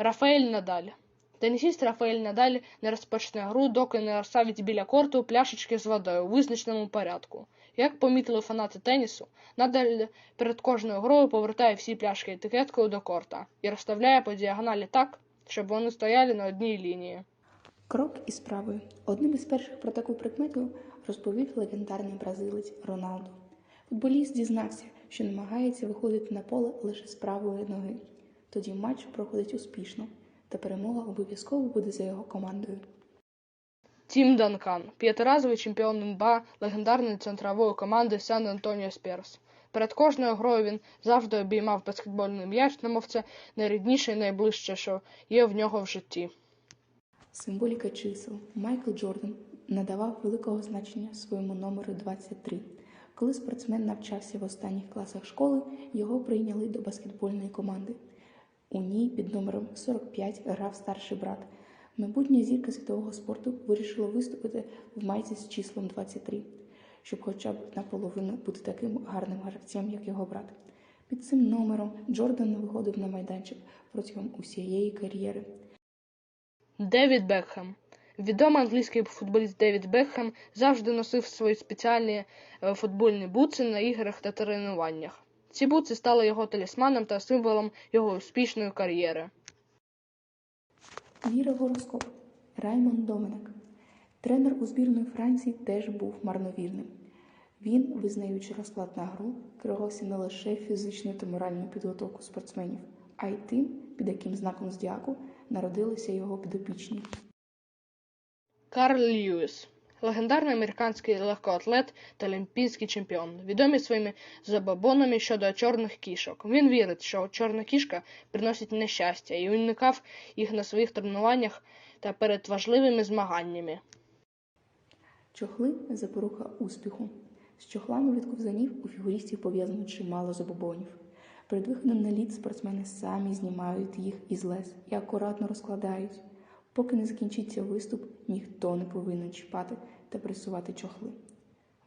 Рафаель Надаль. Тенісіст Рафаель Надаль не розпочне гру, доки не розставить біля корту пляшечки з водою у визначеному порядку. Як помітили фанати тенісу, Надаль перед кожною грою повертає всі пляшки етикеткою до корта і розставляє по діагоналі так, щоб вони стояли на одній лінії. Крок із справою. Одним із перших про таку прикмету розповів легендарний бразилець Роналду. Футболіст дізнався, що намагається виходити на поле лише з правої ноги. Тоді матч проходить успішно, та перемога обов'язково буде за його командою. Тім Данкан, п'ятиразовий чемпіон НБА легендарної центрової команди Сан Антоніо Сперс. Перед кожною грою він завжди обіймав баскетбольний м'яч, немов це найрідніше і найближче, що є в нього в житті. Символіка чисел. Майкл Джордан надавав великого значення своєму номеру 23. Коли спортсмен навчався в останніх класах школи, його прийняли до баскетбольної команди. У ній під номером 45 грав старший брат. Майбутня зірка світового спорту вирішила виступити в майці з числом 23, щоб хоча б наполовину бути таким гарним гравцем, як його брат. Під цим номером Джордан виходив на майданчик протягом усієї кар'єри. Девід Бекхем. Відомий англійський футболіст Девід Бекхем завжди носив свої спеціальні е, футбольні бутси на іграх та тренуваннях. Ці бутси стали його талісманом та символом його успішної кар'єри. Віра гороскоп. Раймон Доменек. Тренер у збірної Франції теж був марновірним. Він, визнаючи розклад на гру, керувався не лише фізичною та моральною підготовкою спортсменів, а й тим, під яким знаком зодіаку народилися його підопічні. Карл Льюіс. Легендарний американський легкоатлет та олімпійський чемпіон, відомий своїми забобонами щодо чорних кішок. Він вірить, що чорна кішка приносить нещастя і уникав їх на своїх тренуваннях та перед важливими змаганнями. Чохли запорука успіху. З чохлами від ковзанів у фігуристів пов'язано чимало забобонів. Перед виходом на лід спортсмени самі знімають їх із лез і акуратно розкладають. Поки не закінчиться виступ, ніхто не повинен чіпати та пресувати чохли.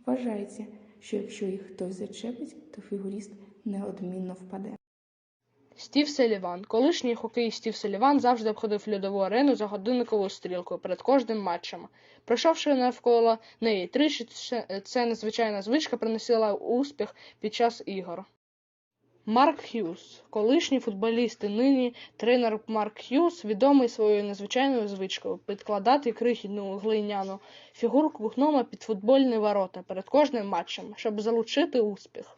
Вважається, що якщо їх хтось зачепить, то фігуріст неодмінно впаде. Стів Селіван. Колишній хокеїст Стів Селіван завжди обходив льодову арену за годинниковою стрілкою перед кожним матчем. Пройшовши навколо неї тричі, це- незвичайна звичка приносила успіх під час ігор. Марк Х'юз. Колишній футболіст і нині тренер Марк Х'юз відомий своєю незвичайною звичкою підкладати крихітну глиняну фігурку гнома під футбольні ворота перед кожним матчем, щоб залучити успіх.